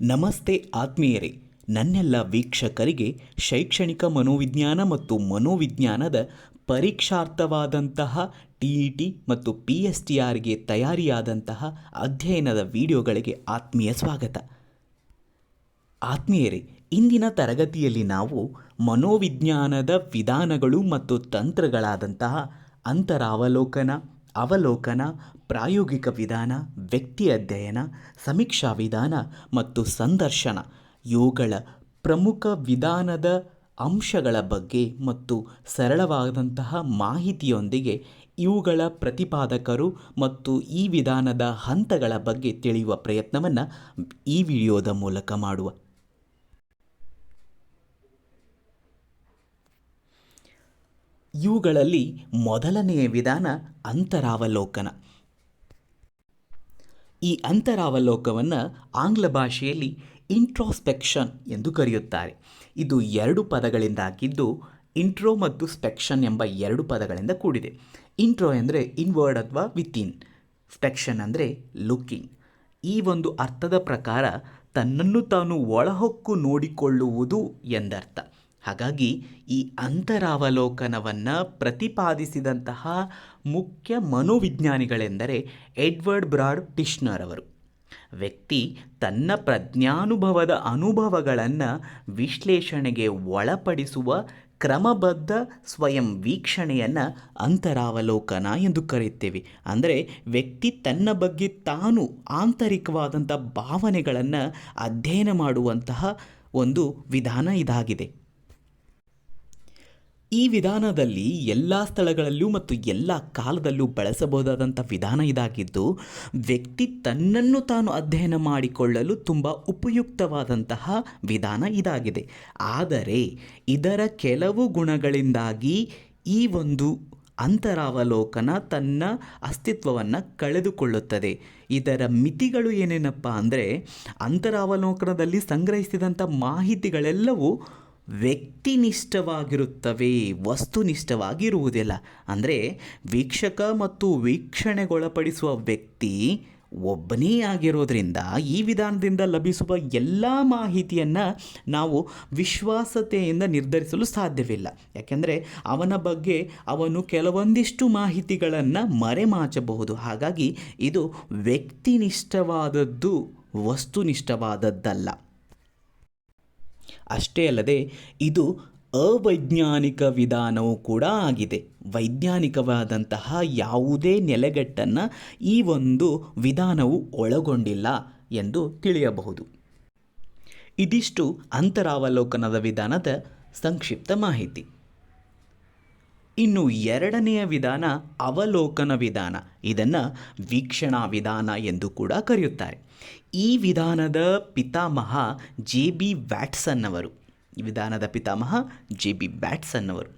ನಮಸ್ತೆ ಆತ್ಮೀಯರೇ, ನನ್ನೆಲ್ಲ ವೀಕ್ಷಕರಿಗೆ ಶೈಕ್ಷಣಿಕ ಮನೋವಿಜ್ಞಾನ ಮತ್ತು ಮನೋವಿಜ್ಞಾನದ ಪರೀಕ್ಷಾರ್ಥವಾದಂತಹ ಟಿ ಇ ಟಿ ಮತ್ತು ಪಿ ಎಸ್ ಟಿ ಆರ್ಗೆ ತಯಾರಿಯಾದಂತಹ ಅಧ್ಯಯನದ ವಿಡಿಯೋಗಳಿಗೆ ಆತ್ಮೀಯ ಸ್ವಾಗತ. ಆತ್ಮೀಯರೇ, ಇಂದಿನ ತರಗತಿಯಲ್ಲಿ ನಾವು ಮನೋವಿಜ್ಞಾನದ ವಿಧಾನಗಳು ಮತ್ತು ತಂತ್ರಗಳಾದಂತಹ ಅಂತರಾವಲೋಕನ, ಅವಲೋಕನ ಪ್ರಾಯೋಗಿಕ ವಿಧಾನ, ವ್ಯಕ್ತಿ ಅಧ್ಯಯನ, ಸಮೀಕ್ಷಾ ವಿಧಾನ ಮತ್ತು ಸಂದರ್ಶನ ಇವುಗಳ ಪ್ರಮುಖ ವಿಧಾನದ ಅಂಶಗಳ ಬಗ್ಗೆ ಮತ್ತು ಸರಳವಾದಂತಹ ಮಾಹಿತಿಯೊಂದಿಗೆ ಇವುಗಳ ಪ್ರತಿಪಾದಕರು ಮತ್ತು ಈ ವಿಧಾನದ ಹಂತಗಳ ಬಗ್ಗೆ ತಿಳಿಯುವ ಪ್ರಯತ್ನವನ್ನು ಈ ವಿಡಿಯೋದ ಮೂಲಕ ಮಾಡುವ. ಇವುಗಳಲ್ಲಿ ಮೊದಲನೆಯ ವಿಧಾನ ಅಂತರಾವಲೋಕನ. ಈ ಅಂತರಾವಲೋಕವನ್ನು ಆಂಗ್ಲ ಭಾಷೆಯಲ್ಲಿ ಇಂಟ್ರೋಸ್ಪೆಕ್ಷನ್ ಎಂದು ಕರೆಯುತ್ತಾರೆ. ಇದು ಎರಡು ಪದಗಳಿಂದ ಆಗಿದ್ದು ಇಂಟ್ರೋ ಮತ್ತು ಸ್ಪೆಕ್ಷನ್ ಎಂಬ ಎರಡು ಪದಗಳಿಂದ ಕೂಡಿದೆ. ಇಂಟ್ರೋ ಅಂದರೆ ಇನ್ವರ್ಡ್ ಅಥವಾ ವಿತಿನ್ ಸ್ಪೆಕ್ಷನ್ ಅಂದರೆ ಲುಕಿಂಗ್ ಈ ಒಂದು ಅರ್ಥದ ಪ್ರಕಾರ ತನ್ನನ್ನು ತಾನು ಒಳಹೊಕ್ಕು ನೋಡಿಕೊಳ್ಳುವುದು ಎಂದರ್ಥ. ಹಾಗಾಗಿ ಈ ಅಂತರಾವಲೋಕನವನ್ನು ಪ್ರತಿಪಾದಿಸಿದಂತಹ ಮುಖ್ಯ ಮನೋವಿಜ್ಞಾನಿಗಳೆಂದರೆ ಎಡ್ವರ್ಡ್ ಬ್ರಾಡ್ ಟಿಶ್ನರ್ ಅವರು. ವ್ಯಕ್ತಿ ತನ್ನ ಪ್ರಜ್ಞಾನುಭವದ ಅನುಭವಗಳನ್ನು ವಿಶ್ಲೇಷಣೆಗೆ ಒಳಪಡಿಸುವ ಕ್ರಮಬದ್ಧ ಸ್ವಯಂ ವೀಕ್ಷಣೆಯನ್ನು ಅಂತರಾವಲೋಕನ ಎಂದು ಕರೆಯುತ್ತೇವೆ. ಅಂದರೆ ವ್ಯಕ್ತಿ ತನ್ನ ಬಗ್ಗೆ ತಾನು ಆಂತರಿಕವಾದಂಥ ಭಾವನೆಗಳನ್ನು ಅಧ್ಯಯನ ಮಾಡುವಂತಹ ಒಂದು ವಿಧಾನ ಇದಾಗಿದೆ. ಈ ವಿಧಾನದಲ್ಲಿ ಎಲ್ಲ ಸ್ಥಳಗಳಲ್ಲೂ ಮತ್ತು ಎಲ್ಲ ಕಾಲದಲ್ಲೂ ಬಳಸಬಹುದಾದಂಥ ವಿಧಾನ ಇದಾಗಿದ್ದು, ವ್ಯಕ್ತಿ ತನ್ನನ್ನು ತಾನು ಅಧ್ಯಯನ ಮಾಡಿಕೊಳ್ಳಲು ತುಂಬ ಉಪಯುಕ್ತವಾದಂತಹ ವಿಧಾನ ಇದಾಗಿದೆ. ಆದರೆ, ಇದರ ಕೆಲವು ಗುಣಗಳಿಂದಾಗಿ ಈ ಒಂದು ಅಂತರಾವಲೋಕನ ತನ್ನ ಅಸ್ತಿತ್ವವನ್ನು ಕಳೆದುಕೊಳ್ಳುತ್ತದೆ. ಇದರ ಮಿತಿಗಳು ಏನೇನಪ್ಪ ಅಂದರೆ, ಅಂತರಾವಲೋಕನದಲ್ಲಿ ಸಂಗ್ರಹಿಸಿದಂಥ ಮಾಹಿತಿಗಳೆಲ್ಲವೂ ವ್ಯಕ್ತಿನಿಷ್ಠವಾಗಿರುತ್ತವೆ, ವಸ್ತುನಿಷ್ಠವಾಗಿರುವುದಿಲ್ಲ. ಅಂದರೆ ವೀಕ್ಷಕ ಮತ್ತು ವೀಕ್ಷಣೆಗೊಳಪಡಿಸುವ ವ್ಯಕ್ತಿ ಒಬ್ಬನೇ ಆಗಿರೋದ್ರಿಂದ ಈ ವಿಧಾನದಿಂದ ಲಭಿಸುವ ಎಲ್ಲ ಮಾಹಿತಿಯನ್ನು ನಾವು ವಿಶ್ವಾಸತೆಯಿಂದ ನಿರ್ಧರಿಸಲು ಸಾಧ್ಯವಿಲ್ಲ. ಯಾಕೆಂದರೆ ಅವನ ಬಗ್ಗೆ ಅವನು ಕೆಲವೊಂದಿಷ್ಟು ಮಾಹಿತಿಗಳನ್ನು ಮರೆಮಾಚಬಹುದು. ಹಾಗಾಗಿ ಇದು ವ್ಯಕ್ತಿನಿಷ್ಠವಾದದ್ದು, ವಸ್ತುನಿಷ್ಠವಾದದ್ದಲ್ಲ. ಅಷ್ಟೇ ಅಲ್ಲದೆ ಇದು ಅವೈಜ್ಞಾನಿಕ ವಿಧಾನವೂ ಕೂಡ ಆಗಿದೆ. ವೈಜ್ಞಾನಿಕವಾದಂತಹ ಯಾವುದೇ ನೆಲೆಗಟ್ಟನ್ನು ಈ ಒಂದು ವಿಧಾನವು ಒಳಗೊಂಡಿಲ್ಲ ಎಂದು ತಿಳಿಯಬಹುದು. ಇದಿಷ್ಟು ಅಂತರಾವಲೋಕನದ ವಿಧಾನದ ಸಂಕ್ಷಿಪ್ತ ಮಾಹಿತಿ. ಇನ್ನು ಎರಡನೆಯ ವಿಧಾನ ಅವಲೋಕನ ವಿಧಾನ. ಇದನ್ನು ವೀಕ್ಷಣಾ ವಿಧಾನ ಎಂದು ಕೂಡ ಕರೆಯುತ್ತಾರೆ. ಈ ವಿಧಾನದ ಪಿತಾಮಹ ಜೆ ಬಿ ವ್ಯಾಟ್ಸನ್ ಅವರು ಈ ವಿಧಾನದ ಪಿತಾಮಹ ಜೆ ಬಿ ವ್ಯಾಟ್ಸನ್ ಅವರು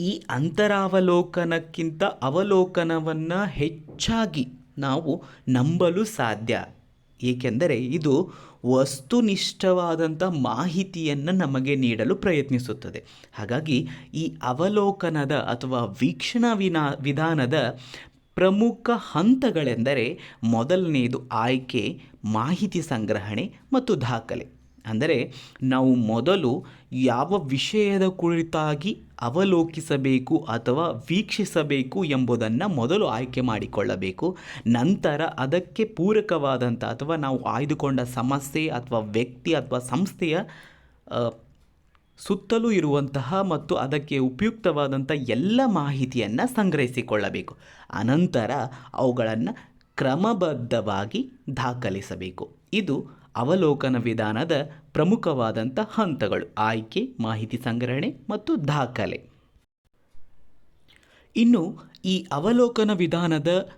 ಈ ಅಂತರಾವಲೋಕನಕ್ಕಿಂತ ಅವಲೋಕನವನ್ನು ಹೆಚ್ಚಾಗಿ ನಾವು ನಂಬಲು ಸಾಧ್ಯ. ಏಕೆಂದರೆ ಇದು ವಸ್ತುನಿಷ್ಠವಾದಂಥ ಮಾಹಿತಿಯನ್ನು ನಮಗೆ ನೀಡಲು ಪ್ರಯತ್ನಿಸುತ್ತದೆ. ಹಾಗಾಗಿ ಈ ಅವಲೋಕನದ ಅಥವಾ ವೀಕ್ಷಣಾ ವಿನಾ, ವಿಧಾನದ ಪ್ರಮುಖ ಹಂತಗಳೆಂದರೆ ಮೊದಲನೆಯದು ಆಯ್ಕೆ, ಮಾಹಿತಿ ಸಂಗ್ರಹಣೆ ಮತ್ತು ದಾಖಲೆ. ಅಂದರೆ ನಾವು ಮೊದಲು ಯಾವ ವಿಷಯದ ಕುರಿತಾಗಿ ಅವಲೋಕಿಸಬೇಕು ಅಥವಾ ವೀಕ್ಷಿಸಬೇಕು ಎಂಬುದನ್ನು ಮೊದಲು ಆಯ್ಕೆ ಮಾಡಿಕೊಳ್ಳಬೇಕು. ನಂತರ ಅದಕ್ಕೆ ಪೂರಕವಾದಂಥ ಅಥವಾ ನಾವು ಆಯ್ದುಕೊಂಡ ಸಮಸ್ಯೆ ಅಥವಾ ವ್ಯಕ್ತಿ ಅಥವಾ ಸಂಸ್ಥೆಯ ಸುತ್ತಲೂ ಇರುವಂತಹ ಮತ್ತು ಅದಕ್ಕೆ ಉಪಯುಕ್ತವಾದಂಥ ಎಲ್ಲ ಮಾಹಿತಿಯನ್ನು ಸಂಗ್ರಹಿಸಿಕೊಳ್ಳಬೇಕು. ಅನಂತರ ಅವುಗಳನ್ನು ಕ್ರಮಬದ್ಧವಾಗಿ ದಾಖಲಿಸಬೇಕು. ಇದು ಅವಲೋಕನ ವಿಧಾನದ ಪ್ರಮುಖವಾದಂಥ ಹಂತಗಳು. ಆಯ್ಕೆ, ಮಾಹಿತಿ ಸಂಗ್ರಹಣೆ ಮತ್ತು ದಾಖಲೆ. ಇನ್ನು ಈ ಅವಲೋಕನ ವಿಧಾನದ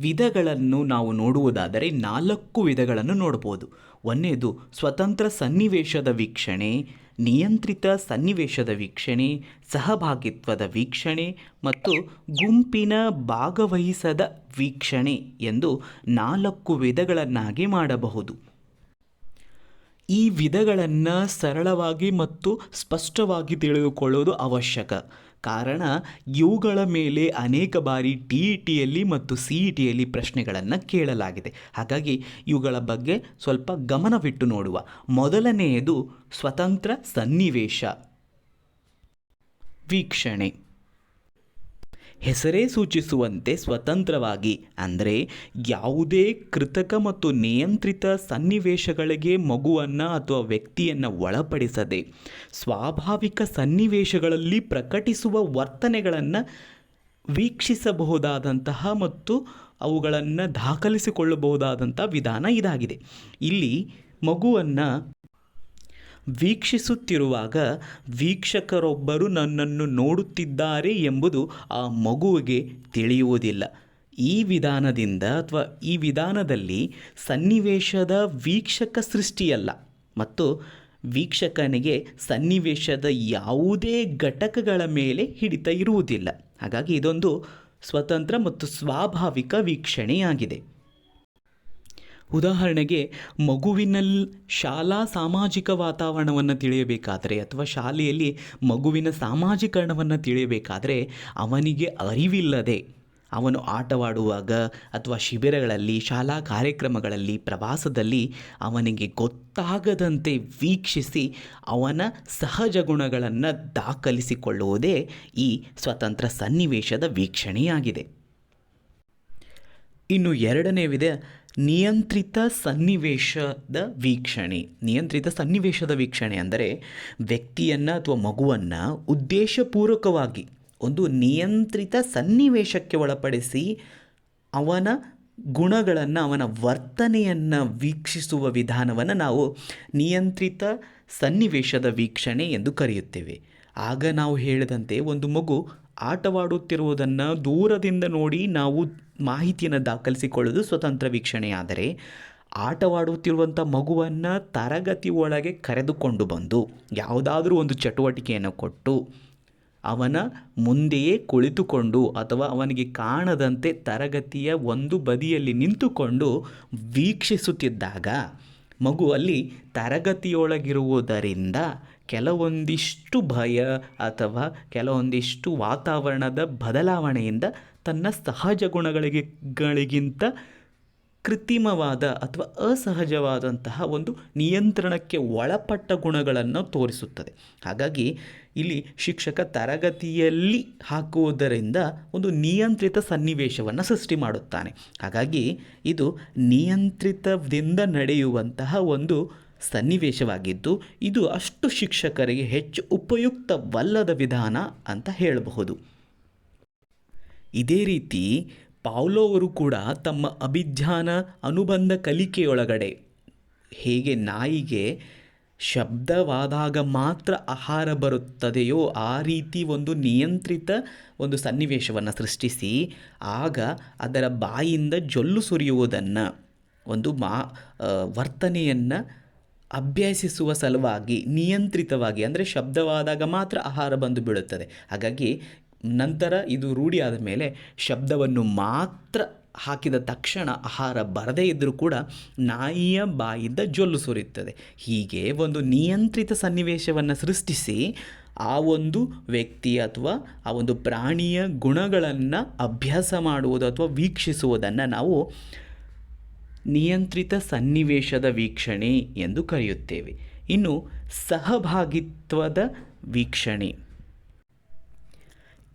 ವಿಧಗಳನ್ನು ನಾವು ನೋಡುವುದಾದರೆ ನಾಲ್ಕು ವಿಧಗಳನ್ನು ನೋಡ್ಬೋದು. ಒಂದೇದು ಸ್ವತಂತ್ರ ಸನ್ನಿವೇಶದ ವೀಕ್ಷಣೆ ನಿಯಂತ್ರಿತ ಸನ್ನಿವೇಶದ ವೀಕ್ಷಣೆ, ಸಹಭಾಗಿತ್ವದ ವೀಕ್ಷಣೆ ಮತ್ತು ಗುಂಪಿನ ಭಾಗವಹಿಸದ ವೀಕ್ಷಣೆ ಎಂದು ನಾಲ್ಕು ವಿಧಗಳನ್ನಾಗಿ ಮಾಡಬಹುದು. ಈ ವಿಧಗಳನ್ನು ಸರಳವಾಗಿ ಮತ್ತು ಸ್ಪಷ್ಟವಾಗಿ ತಿಳಿದುಕೊಳ್ಳುವುದು ಅವಶ್ಯಕ. ಕಾರಣ ಇವುಗಳ ಮೇಲೆ ಅನೇಕ ಬಾರಿ ಟಿ ಇ ಟಿಯಲ್ಲಿ ಮತ್ತು ಸಿ ಇ ಟಿಯಲ್ಲಿ ಪ್ರಶ್ನೆಗಳನ್ನು ಕೇಳಲಾಗಿದೆ. ಹಾಗಾಗಿ ಇವುಗಳ ಬಗ್ಗೆ ಸ್ವಲ್ಪ ಗಮನವಿಟ್ಟು ನೋಡುವ. ಮೊದಲನೆಯದು ಸ್ವತಂತ್ರ ಸನ್ನಿವೇಶ. ವೀಕ್ಷಣೆ. ಹೆಸರೇ ಸೂಚಿಸುವಂತೆ ಸ್ವತಂತ್ರವಾಗಿ, ಅಂದರೆ ಯಾವುದೇ ಕೃತಕ ಮತ್ತು ನಿಯಂತ್ರಿತ ಸನ್ನಿವೇಶಗಳಿಗೆ ಮಗುವನ್ನು ಅಥವಾ ವ್ಯಕ್ತಿಯನ್ನು ಒಳಪಡಿಸದೆ, ಸ್ವಾಭಾವಿಕ ಸನ್ನಿವೇಶಗಳಲ್ಲಿ ಪ್ರಕಟಿಸುವ ವರ್ತನೆಗಳನ್ನು ವೀಕ್ಷಿಸಬಹುದಾದಂತಹ ಮತ್ತು ಅವುಗಳನ್ನು ದಾಖಲಿಸಿಕೊಳ್ಳಬಹುದಾದಂಥ ವಿಧಾನ ಇದಾಗಿದೆ. ಇಲ್ಲಿ ಮಗುವನ್ನು ವೀಕ್ಷಿಸುತ್ತಿರುವಾಗ ವೀಕ್ಷಕರೊಬ್ಬರು ನನ್ನನ್ನು ನೋಡುತ್ತಿದ್ದಾರೆ ಎಂಬುದು ಆ ಮಗುವಿಗೆ ತಿಳಿಯುವುದಿಲ್ಲ. ಈ ವಿಧಾನದಿಂದ ಅಥವಾ ಈ ವಿಧಾನದಲ್ಲಿ ಸನ್ನಿವೇಶದ ವೀಕ್ಷಕ ಸೃಷ್ಟಿಯಲ್ಲ. ಮತ್ತು ವೀಕ್ಷಕನಿಗೆ ಸನ್ನಿವೇಶದ ಯಾವುದೇ ಘಟಕಗಳ ಮೇಲೆ ಹಿಡಿತ ಇರುವುದಿಲ್ಲ. ಹಾಗಾಗಿ ಇದೊಂದು ಸ್ವತಂತ್ರ ಮತ್ತು ಸ್ವಾಭಾವಿಕ ವೀಕ್ಷಣೆಯಾಗಿದೆ. ಉದಾಹರಣೆಗೆ, ಮಗುವಿನಲ್ಲಿ ಶಾಲಾ ಸಾಮಾಜಿಕ ವಾತಾವರಣವನ್ನು ತಿಳಿಯಬೇಕಾದರೆ ಅಥವಾ ಶಾಲೆಯಲ್ಲಿ ಮಗುವಿನ ಸಾಮಾಜೀಕರಣವನ್ನು ತಿಳಿಯಬೇಕಾದರೆ ಅವನಿಗೆ ಅರಿವಿಲ್ಲದೆ, ಅವನು ಆಟವಾಡುವಾಗ ಅಥವಾ ಶಿಬಿರಗಳಲ್ಲಿ, ಶಾಲಾ ಕಾರ್ಯಕ್ರಮಗಳಲ್ಲಿ, ಪ್ರವಾಸದಲ್ಲಿ ಅವನಿಗೆ ಗೊತ್ತಾಗದಂತೆ ವೀಕ್ಷಿಸಿ ಅವನ ಸಹಜ ಗುಣಗಳನ್ನು ದಾಖಲಿಸಿಕೊಳ್ಳುವುದೇ ಈ ಸ್ವತಂತ್ರ ಸನ್ನಿವೇಶದ ವೀಕ್ಷಣೆಯಾಗಿದೆ. ಇನ್ನು ಎರಡನೇ ವಿಧ ನಿಯಂತ್ರಿತ ಸನ್ನಿವೇಶದ ವೀಕ್ಷಣೆ. ನಿಯಂತ್ರಿತ ಸನ್ನಿವೇಶದ ವೀಕ್ಷಣೆ ಅಂದರೆ ವ್ಯಕ್ತಿಯನ್ನು ಅಥವಾ ಮಗುವನ್ನು ಉದ್ದೇಶಪೂರ್ವಕವಾಗಿ ಒಂದು ನಿಯಂತ್ರಿತ ಸನ್ನಿವೇಶಕ್ಕೆ ಒಳಪಡಿಸಿ ಅವನ ಗುಣಗಳನ್ನು, ಅವನ ವರ್ತನೆಯನ್ನು ವೀಕ್ಷಿಸುವ ವಿಧಾನವನ್ನು ನಾವು ನಿಯಂತ್ರಿತ ಸನ್ನಿವೇಶದ ವೀಕ್ಷಣೆ ಎಂದು ಕರೆಯುತ್ತೇವೆ. ಆಗ ನಾವು ಹೇಳಿದಂತೆ ಒಂದು ಮಗು ಆಟವಾಡುತ್ತಿರುವುದನ್ನು ದೂರದಿಂದ ನೋಡಿ ನಾವು ಮಾಹಿತಿಯನ್ನು ದಾಖಲಿಸಿಕೊಳ್ಳೋದು ಸ್ವತಂತ್ರ ವೀಕ್ಷಣೆಯಾದರೆ ಆಟವಾಡುತ್ತಿರುವಂಥ ಮಗುವನ್ನು ತರಗತಿ ಒಳಗೆ ಕರೆದುಕೊಂಡು ಬಂದು ಯಾವುದಾದ್ರೂ ಒಂದು ಚಟುವಟಿಕೆಯನ್ನು ಕೊಟ್ಟು ಅವನ ಮುಂದೆಯೇ ಕುಳಿತುಕೊಂಡು ಅಥವಾ ಅವನಿಗೆ ಕಾಣದಂತೆ ತರಗತಿಯ ಒಂದು ಬದಿಯಲ್ಲಿ ನಿಂತುಕೊಂಡು ವೀಕ್ಷಿಸುತ್ತಿದ್ದಾಗ ಮಗು ಅಲ್ಲಿ ತರಗತಿಯೊಳಗಿರುವುದರಿಂದ ಕೆಲವೊಂದಿಷ್ಟು ಭಯ ಅಥವಾ ಕೆಲವೊಂದಿಷ್ಟು ವಾತಾವರಣದ ಬದಲಾವಣೆಯಿಂದ ತನ್ನ ಸಹಜ ಗುಣಗಳಿಗೆ, ಗಳಿಗಿಂತ ಕೃತ್ರಿಮವಾದ ಅಥವಾ ಅಸಹಜವಾದಂತಹ ಒಂದು ನಿಯಂತ್ರಣಕ್ಕೆ ಒಳಪಟ್ಟ ಗುಣಗಳನ್ನು ತೋರಿಸುತ್ತದೆ. ಹಾಗಾಗಿ ಇಲ್ಲಿ ಶಿಕ್ಷಕ ತರಗತಿಯಲ್ಲಿ ಹಾಕುವುದರಿಂದ ಒಂದು ನಿಯಂತ್ರಿತ ಸನ್ನಿವೇಶವನ್ನು ಸೃಷ್ಟಿ ಮಾಡುತ್ತಾನೆ. ಹಾಗಾಗಿ ಇದು ನಿಯಂತ್ರಿತದಿಂದ ನಡೆಯುವಂತಹ ಒಂದು ಸನ್ನಿವೇಶವಾಗಿದ್ದು ಇದು ಅಷ್ಟು ಶಿಕ್ಷಕರಿಗೆ ಹೆಚ್ಚು ಉಪಯುಕ್ತವಲ್ಲದ ವಿಧಾನ ಅಂತ ಹೇಳಬಹುದು. ಇದೇ ರೀತಿ ಪಾವ್ಲೋವರು ಕೂಡ ತಮ್ಮ ಅಭಿಜ್ಞಾನ ಅನುಬಂಧ ಕಲಿಕೆಯೊಳಗಡೆ ಹೇಗೆ ನಾಯಿಗೆ ಶಬ್ದವಾದಾಗ ಮಾತ್ರ ಆಹಾರ ಬರುತ್ತದೆಯೋ ಆ ರೀತಿ ಒಂದು ನಿಯಂತ್ರಿತ ಒಂದು ಸನ್ನಿವೇಶವನ್ನು ಸೃಷ್ಟಿಸಿ ಆಗ ಅದರ ಬಾಯಿಂದ ಜೊಲ್ಲು ಸುರಿಯುವುದನ್ನು ಒಂದು ಮಾ ವರ್ತನೆಯನ್ನು ಅಭ್ಯಸಿಸುವ ಸಲುವಾಗಿ, ನಿಯಂತ್ರಿತವಾಗಿ, ಅಂದರೆ ಶಬ್ದವಾದಾಗ ಮಾತ್ರ ಆಹಾರ ಬಂದು ಬೀಳುತ್ತದೆ. ಹಾಗಾಗಿ ನಂತರ ಇದು ರೂಢಿಯಾದ ಮೇಲೆ ಶಬ್ದವನ್ನು ಮಾತ್ರ ಹಾಕಿದ ತಕ್ಷಣ ಆಹಾರ ಬರದೇ ಇದ್ದರೂ ಕೂಡ ನಾಯಿಯ ಬಾಯಿಂದ ಜೊಲ್ಲು ಸುರಿಯುತ್ತದೆ. ಹೀಗೆ ಒಂದು ನಿಯಂತ್ರಿತ ಸನ್ನಿವೇಶವನ್ನು ಸೃಷ್ಟಿಸಿ ಆ ಒಂದು ವ್ಯಕ್ತಿ ಅಥವಾ ಆ ಒಂದು ಪ್ರಾಣಿಯ ಗುಣಗಳನ್ನು ಅಭ್ಯಾಸ ಮಾಡುವುದು ಅಥವಾ ವೀಕ್ಷಿಸುವುದನ್ನು ನಾವು ನಿಯಂತ್ರಿತ ಸನ್ನಿವೇಶದ ವೀಕ್ಷಣೆ ಎಂದು ಕರೆಯುತ್ತೇವೆ. ಇನ್ನು ಸಹಭಾಗಿತ್ವದ ವೀಕ್ಷಣೆ.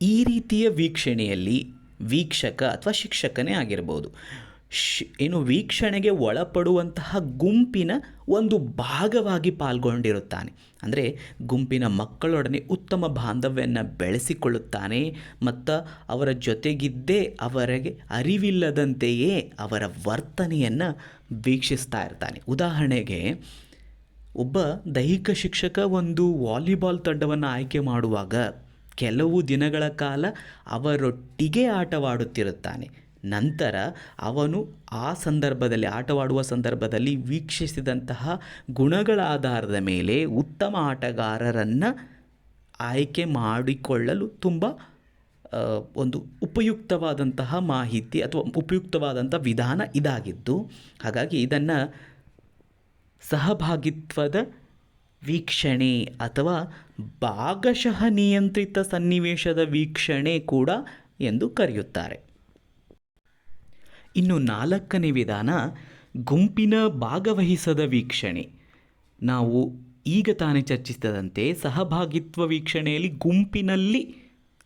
ಈ ರೀತಿಯ ವೀಕ್ಷಣೆಯಲ್ಲಿ ವೀಕ್ಷಕ ಅಥವಾ ಶಿಕ್ಷಕನೇ ಆಗಿರ್ಬೋದು. ಶ್ ಏನು ವೀಕ್ಷಣೆಗೆ ಒಳಪಡುವಂತಹ ಗುಂಪಿನ ಒಂದು ಭಾಗವಾಗಿ ಪಾಲ್ಗೊಂಡಿರುತ್ತಾನೆ. ಅಂದರೆ ಗುಂಪಿನ ಮಕ್ಕಳೊಡನೆ ಉತ್ತಮ ಬಾಂಧವ್ಯವನ್ನು ಬೆಳೆಸಿಕೊಳ್ಳುತ್ತಾನೆ, ಮತ್ತು ಅವರ ಜೊತೆಗಿದ್ದೇ ಅವರಿಗೆ ಅರಿವಿಲ್ಲದಂತೆಯೇ ಅವರ ವರ್ತನೆಯನ್ನು ವೀಕ್ಷಿಸ್ತಾ ಇರ್ತಾನೆ. ಉದಾಹರಣೆಗೆ, ಒಬ್ಬ ದೈಹಿಕ ಶಿಕ್ಷಕ ಒಂದು ವಾಲಿಬಾಲ್ ತಂಡವನ್ನು ಆಯ್ಕೆ ಮಾಡುವಾಗ ಕೆಲವು ದಿನಗಳ ಕಾಲ ಅವರೊಟ್ಟಿಗೆ ಆಟವಾಡುತ್ತಿರುತ್ತಾನೆ. ನಂತರ ಅವನು ಆ ಸಂದರ್ಭದಲ್ಲಿ, ಆಟವಾಡುವ ಸಂದರ್ಭದಲ್ಲಿ ವೀಕ್ಷಿಸಿದಂತಹ ಗುಣಗಳ ಆಧಾರದ ಮೇಲೆ ಉತ್ತಮ ಆಟಗಾರರನ್ನು ಆಯ್ಕೆ ಮಾಡಿಕೊಳ್ಳಲು ತುಂಬ ಒಂದು ಉಪಯುಕ್ತವಾದಂತಹ ಮಾಹಿತಿ ಅಥವಾ ಉಪಯುಕ್ತವಾದಂಥ ವಿಧಾನ ಇದಾಗಿದ್ದು, ಹಾಗಾಗಿ ಇದನ್ನು ಸಹಭಾಗಿತ್ವದ ವೀಕ್ಷಣೆ ಅಥವಾ ಭಾಗಶಃ ನಿಯಂತ್ರಿತ ಸನ್ನಿವೇಶದ ವೀಕ್ಷಣೆ ಕೂಡ ಎಂದು ಕರೆಯುತ್ತಾರೆ. ಇನ್ನು ನಾಲ್ಕನೇ ವಿಧಾನ ಗುಂಪಿನ ಭಾಗವಹಿಸದ ವೀಕ್ಷಣೆ. ನಾವು ಈಗ ತಾನೇ ಚರ್ಚಿಸಿದಂತೆ ಸಹಭಾಗಿತ್ವ ವೀಕ್ಷಣೆಯಲ್ಲಿ ಗುಂಪಿನಲ್ಲಿ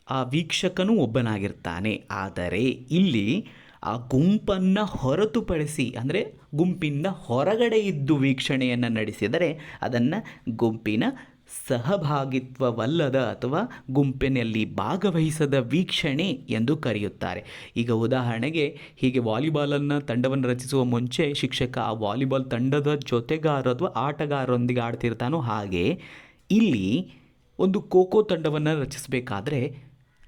ಆ ವೀಕ್ಷಕನು ಒಬ್ಬನಾಗಿರ್ತಾನೆ. ಆದರೆ ಇಲ್ಲಿ ಆ ಗುಂಪನ್ನು ಹೊರತುಪಡಿಸಿ, ಅಂದರೆ ಗುಂಪಿಂದ ಹೊರಗಡೆ ಇದ್ದು ವೀಕ್ಷಣೆಯನ್ನು ನಡೆಸಿದರೆ ಅದನ್ನು ಗುಂಪಿನ ಸಹಭಾಗಿತ್ವವಲ್ಲದ ಅಥವಾ ಗುಂಪಿನಲ್ಲಿ ಭಾಗವಹಿಸದ ವೀಕ್ಷಣೆ ಎಂದು ಕರೆಯುತ್ತಾರೆ. ಈಗ ಉದಾಹರಣೆಗೆ ಹೀಗೆ ವಾಲಿಬಾಲನ್ನು ತಂಡವನ್ನು ರಚಿಸುವ ಮುಂಚೆ ಶಿಕ್ಷಕ ಆ ವಾಲಿಬಾಲ್ ತಂಡದ ಜೊತೆಗಾರ ಅಥವಾ ಆಟಗಾರರೊಂದಿಗೆ ಆಡ್ತಿರ್ತಾನೋ ಹಾಗೆ ಇಲ್ಲಿ ಒಂದು ಖೋ ಖೋ ತಂಡವನ್ನು ರಚಿಸಬೇಕಾದ್ರೆ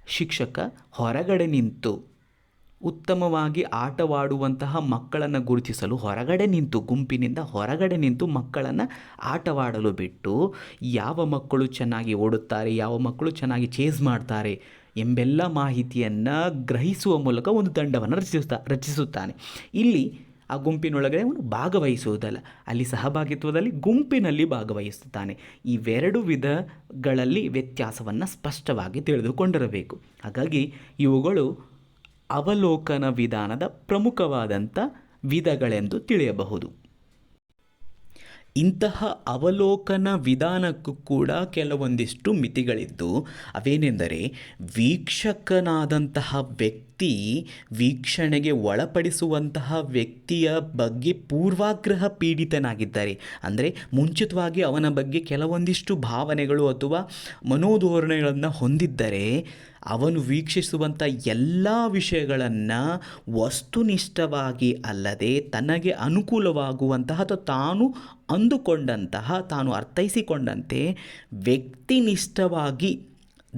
ಶಿಕ್ಷಕ ಹೊರಗಡೆ ನಿಂತು ಉತ್ತಮವಾಗಿ ಆಟವಾಡುವಂತಹ ಮಕ್ಕಳನ್ನು ಗುರುತಿಸಲು ಹೊರಗಡೆ ನಿಂತು, ಗುಂಪಿನಿಂದ ಹೊರಗಡೆ ನಿಂತು ಮಕ್ಕಳನ್ನು ಆಟವಾಡಲು ಬಿಟ್ಟು, ಯಾವ ಮಕ್ಕಳು ಚೆನ್ನಾಗಿ ಓಡುತ್ತಾರೆ, ಯಾವ ಮಕ್ಕಳು ಚೆನ್ನಾಗಿ ಚೇಸ್ ಮಾಡ್ತಾರೆ ಎಂಬೆಲ್ಲ ಮಾಹಿತಿಯನ್ನು ಗ್ರಹಿಸುವ ಮೂಲಕ ಒಂದು ತಂಡವನ್ನು ರಚಿಸುತ್ತಾ, ರಚಿಸುತ್ತಾನೆ. ಇಲ್ಲಿ ಆ ಗುಂಪಿನೊಳಗಡೆ ಅವನು ಭಾಗವಹಿಸುವುದಲ್ಲ, ಅಲ್ಲಿ ಸಹಭಾಗಿತ್ವದಲ್ಲಿ ಗುಂಪಿನಲ್ಲಿ ಭಾಗವಹಿಸುತ್ತಾನೆ. ಇವೆರಡು ವಿಧಗಳಲ್ಲಿ ವ್ಯತ್ಯಾಸವನ್ನು ಸ್ಪಷ್ಟವಾಗಿ ತಿಳಿದುಕೊಂಡಿರಬೇಕು. ಹಾಗಾಗಿ ಇವುಗಳು ಅವಲೋಕನ ವಿಧಾನದ ಪ್ರಮುಖವಾದಂಥ ವಿಧಗಳೆಂದು ತಿಳಿಯಬಹುದು. ಇಂತಹ ಅವಲೋಕನ ವಿಧಾನಕ್ಕೂ ಕೂಡ ಕೆಲವೊಂದಿಷ್ಟು ಮಿತಿಗಳಿದ್ದು ಅವೇನೆಂದರೆ ವೀಕ್ಷಕನಾದಂತಹ ವ್ಯಕ್ತಿ ವೀಕ್ಷಣೆಗೆ ಒಳಪಡಿಸುವಂತಹ ವ್ಯಕ್ತಿಯ ಬಗ್ಗೆ ಪೂರ್ವಾಗ್ರಹ ಪೀಡಿತನಾಗಿದ್ದಾರೆ. ಅಂದರೆ ಮುಂಚಿತವಾಗಿ ಅವನ ಬಗ್ಗೆ ಕೆಲವೊಂದಿಷ್ಟು ಭಾವನೆಗಳು ಅಥವಾ ಮನೋಧೋರಣೆಗಳನ್ನು ಹೊಂದಿದ್ದರೆ ಅವನು ವೀಕ್ಷಿಸುವಂಥ ಎಲ್ಲ ವಿಷಯಗಳನ್ನು ವಸ್ತುನಿಷ್ಠವಾಗಿ ಅಲ್ಲದೆ ತನಗೆ ಅನುಕೂಲವಾಗುವಂತಹ ಅಥವಾ ತಾನು ಅಂದುಕೊಂಡಂತಹ ತಾನು ಅರ್ಥೈಸಿಕೊಂಡಂತೆ ವ್ಯಕ್ತಿನಿಷ್ಠವಾಗಿ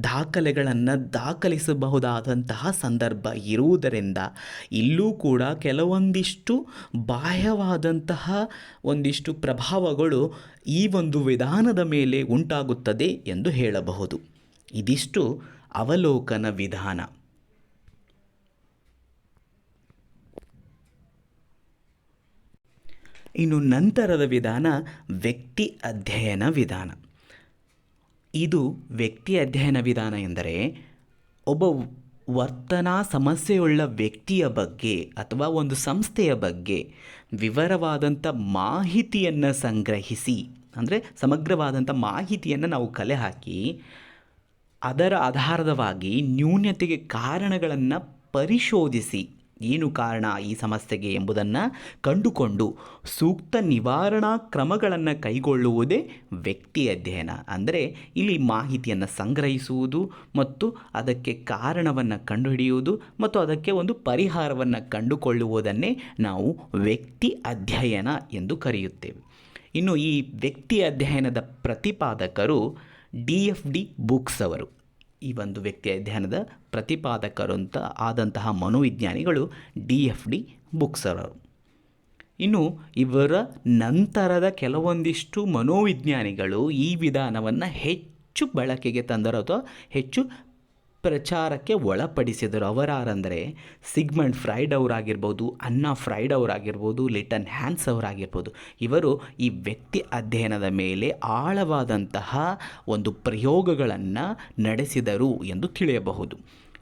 ದಾಖಲೆಗಳನ್ನು ದಾಖಲಿಸಬಹುದಾದಂತಹ ಸಂದರ್ಭ ಇರುವುದರಿಂದ ಇಲ್ಲೂ ಕೂಡ ಕೆಲವೊಂದಿಷ್ಟು ಬಾಹ್ಯವಾದಂತಹ ಒಂದಿಷ್ಟು ಪ್ರಭಾವಗಳು ಈ ಒಂದು ವಿಧಾನದ ಮೇಲೆ ಉಂಟಾಗುತ್ತದೆ ಎಂದು ಹೇಳಬಹುದು. ಇದಿಷ್ಟು ಅವಲೋಕನ ವಿಧಾನ. ಇನ್ನು ನಂತರದ ವಿಧಾನ ವ್ಯಕ್ತಿ ಅಧ್ಯಯನ ವಿಧಾನ. ಇದು ವ್ಯಕ್ತಿ ಅಧ್ಯಯನ ವಿಧಾನ ಎಂದರೆ ಒಬ್ಬ ವರ್ತನಾ ಸಮಸ್ಯೆಯುಳ್ಳ ವ್ಯಕ್ತಿಯ ಬಗ್ಗೆ ಅಥವಾ ಒಂದು ಸಂಸ್ಥೆಯ ಬಗ್ಗೆ ವಿವರವಾದಂಥ ಮಾಹಿತಿಯನ್ನು ಸಂಗ್ರಹಿಸಿ, ಅಂದರೆ ಸಮಗ್ರವಾದಂಥ ಮಾಹಿತಿಯನ್ನು ನಾವು ಕಲೆ ಹಾಕಿ, ಅದರ ಆಧಾರದವಾಗಿ ನ್ಯೂನತೆಗೆ ಕಾರಣಗಳನ್ನು ಪರಿಶೋಧಿಸಿ. ಏನು ಕಾರಣ ಈ ಸಮಸ್ಯೆಗೆ ಎಂಬುದನ್ನು ಕಂಡುಕೊಂಡು ಸೂಕ್ತ ನಿವಾರಣಾ ಕ್ರಮಗಳನ್ನು ಕೈಗೊಳ್ಳುವುದೇ ವ್ಯಕ್ತಿ ಅಧ್ಯಯನ. ಅಂದರೆ ಇಲ್ಲಿ ಮಾಹಿತಿಯನ್ನು ಸಂಗ್ರಹಿಸುವುದು ಮತ್ತು ಅದಕ್ಕೆ ಕಾರಣವನ್ನು ಕಂಡುಹಿಡಿಯುವುದು ಮತ್ತು ಅದಕ್ಕೆ ಒಂದು ಪರಿಹಾರವನ್ನು ಕಂಡುಕೊಳ್ಳುವುದನ್ನೇ ನಾವು ವ್ಯಕ್ತಿ ಅಧ್ಯಯನ ಎಂದು ಕರೆಯುತ್ತೇವೆ. ಇನ್ನು ಈ ವ್ಯಕ್ತಿ ಅಧ್ಯಯನದ ಪ್ರತಿಪಾದಕರು ಡಿ ಎಫ್ ಡಿ ಬುಕ್ಸ್ ಅವರು. ಈ ಒಂದು ವ್ಯಕ್ತಿ ಅಧ್ಯಯನದ ಪ್ರತಿಪಾದಕರು ಅಂತ ಆದಂತಹ ಮನೋವಿಜ್ಞಾನಿಗಳು ಡಿ ಎಫ್ ಡಿ ಬುಕ್ಸ್ ಅವರು ಇನ್ನು ಇವರ ನಂತರದ ಕೆಲವೊಂದಿಷ್ಟು ಮನೋವಿಜ್ಞಾನಿಗಳು ಈ ವಿಧಾನವನ್ನು ಹೆಚ್ಚು ಬಳಕೆಗೆ ತಂದರು ಅಥವಾ ಹೆಚ್ಚು ಪ್ರಚಾರಕ್ಕೆ ಒಳಪಡಿಸಿದರು. ಅವರಾರಂದರೆ ಸಿಗ್ಮಂಡ್ ಫ್ರೈಡ್ ಅವರಾಗಿರ್ಬೋದು ಅನ್ನಾ ಫ್ರೈಡ್ ಅವರಾಗಿರ್ಬೋದು, ಲಿಟನ್ ಹ್ಯಾನ್ಸ್ ಅವರಾಗಿರ್ಬೋದು. ಇವರು ಈ ವ್ಯಕ್ತಿ ಅಧ್ಯಯನದ ಮೇಲೆ ಆಳವಾದಂತಹ ಒಂದು ಪ್ರಯೋಗಗಳನ್ನು ನಡೆಸಿದರು ಎಂದು ತಿಳಿಯಬಹುದು.